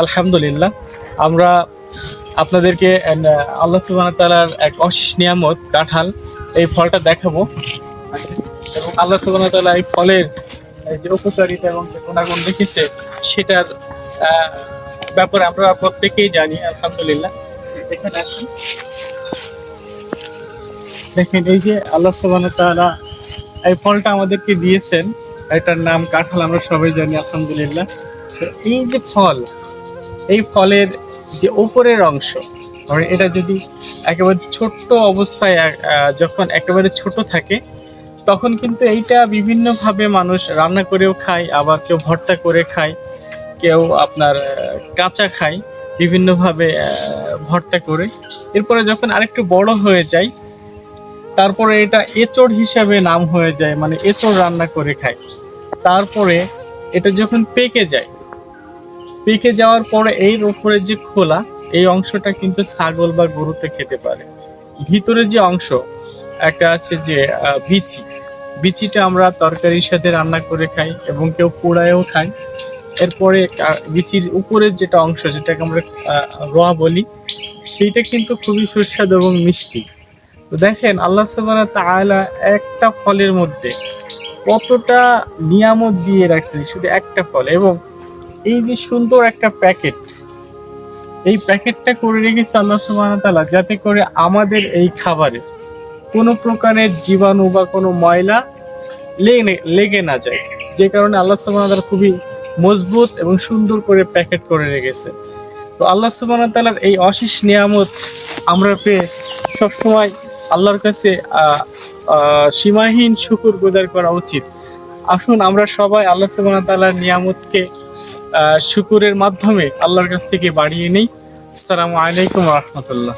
আলহামদুলিল্লাহ, আমরা আপনাদেরকে আল্লাহ সুবাহ তালার এক অশেষ নিয়ামত কাঁঠাল, এই ফলটা দেখাবো। এবং আল্লাহ সুবাহ তালা এই ফলের যে উপকারিতা এবং গুণাগুণ দেখেছে সেটার ব্যাপারে আমরা প্রত্যেকেই জানি, আলহামদুলিল্লাহ। এখানে আসি। দেখেন, এই যে আল্লাহ সুবাহ তালা এই ফলটা আমাদেরকে দিয়েছেন এটার নাম কাঁঠাল, আমরা সবাই জানি, আলহামদুলিল্লাহ। এই যে ফল, এই ফলের যে উপরের অংশ ধরেন এটা যদি একেবারে ছোট্ট অবস্থায় যখন একেবারে ছোট থাকে, তখন কিন্তু এইটা বিভিন্নভাবে মানুষ রান্না করেও খায়, আবার কেউ ভর্তা করে খায়, কেউ আপনার কাঁচা খায়, বিভিন্নভাবে ভর্তা করে। এরপরে যখন আরেকটু বড় হয়ে যায়, তারপরে এটা এচড় হিসাবে নাম হয়ে যায় মানে এচড় রান্না করে খায়। তারপরে এটা যখন পেকে যায়, পেকে যাওয়ার পরে এর উপরে যে খোলা, এই অংশটা কিন্তু ছাগল বা গরুতে খেতে পারে। ভিতরে যে অংশ, একটা আছে যে বিচি। বিচিটা আমরা তরকারির সাথে রান্না করে খাই এবং কেউ পোড়ায়ও খাই এরপরে বিচির উপরের যেটা অংশ, যেটাকে আমরা রোয়া বলি, সেইটা কিন্তু খুবই সুস্বাদু এবং মিষ্টি। তো দেখেন, আল্লাহ সুবহানাহু ওয়া একটা ফলের মধ্যে কতটা নিয়ামত দিয়ে রাখছে শুধু একটা ফল এবং এই যে সুন্দর একটা প্যাকেট, এই প্যাকেটটা করে রেখেছে আল্লাহ সুবহানাহু ওয়া তাআলা যাতে করে আমাদের এই খাবারে কোনো প্রকারের জীবাণু বা কোনো ময়লা লেগে লেগে না যায়। যে কারণে আল্লাহ সুবহানাহু ওয়া তাআলা খুবই মজবুত এবং সুন্দর করে প্যাকেট করে রেখেছে। তো আল্লাহ সুবহানাহু ওয়া তাআলার এই অশেষ নিয়ামত আমরা পেয়ে সবসময় আল্লাহর কাছে সীমাহীন শুকুর গুজার করা উচিত। আসুন আমরা সবাই আল্লাহ সুবাহ নিয়ামতকে শুকুরের মাধ্যমে আল্লাহর কাছ থেকে বাড়িয়ে নিই। আসসালামু আলাইকুম রহমতুল্লাহ।